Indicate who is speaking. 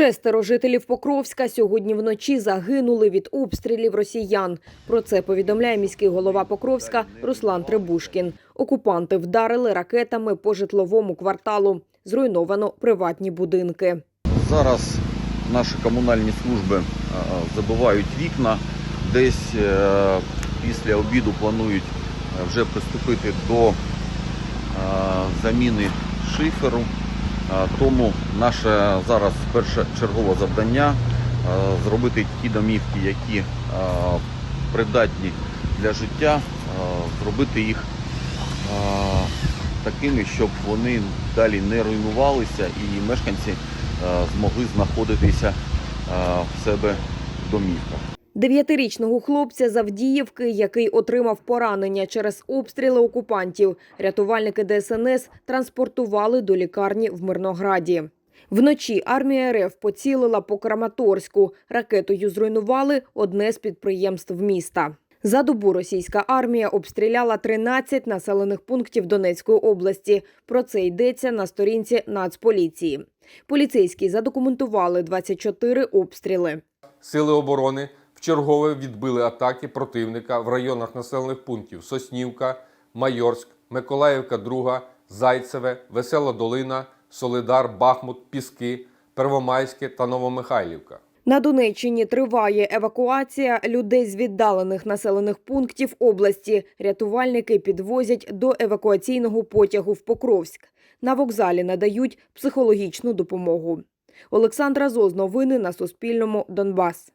Speaker 1: Шестеро жителів Покровська сьогодні вночі загинули від обстрілів росіян. Про це повідомляє міський голова Покровська Руслан Требушкін. Окупанти вдарили ракетами по житловому кварталу. Зруйновано приватні будинки.
Speaker 2: Зараз наші комунальні служби е, забивають вікна. Десь е, після обіду планують е, вже приступити до заміни шиферу. Тому наше зараз перше чергове завдання зробити ті домівки, які придатні для життя, зробити їх такими, щоб вони далі не руйнувалися і мешканці змогли знаходитися в себе в домівках.
Speaker 1: Дев'ятирічного хлопця з Авдіївки, який отримав поранення через обстріли окупантів, рятувальники ДСНС транспортували до лікарні в Мирнограді. Вночі армія РФ поцілила по Краматорську. Ракетою зруйнували одне з підприємств міста. За добу російська армія обстріляла 13 населених пунктів Донецької області. Про це йдеться на сторінці Нацполіції. Поліцейські задокументували 24 обстріли.
Speaker 3: Сили оборони вчергове відбили атаки противника в районах населених пунктів Соснівка, Майорськ, Миколаївка, Друга, Зайцеве, Весела Долина, Солидар, Бахмут, Піски, Первомайське та Новомихайлівка.
Speaker 1: На Донеччині триває евакуація людей з віддалених населених пунктів області. Рятувальники підвозять до евакуаційного потягу в Покровськ. На вокзалі надають психологічну допомогу. Олександра Зоз, новини на Суспільному, Донбас.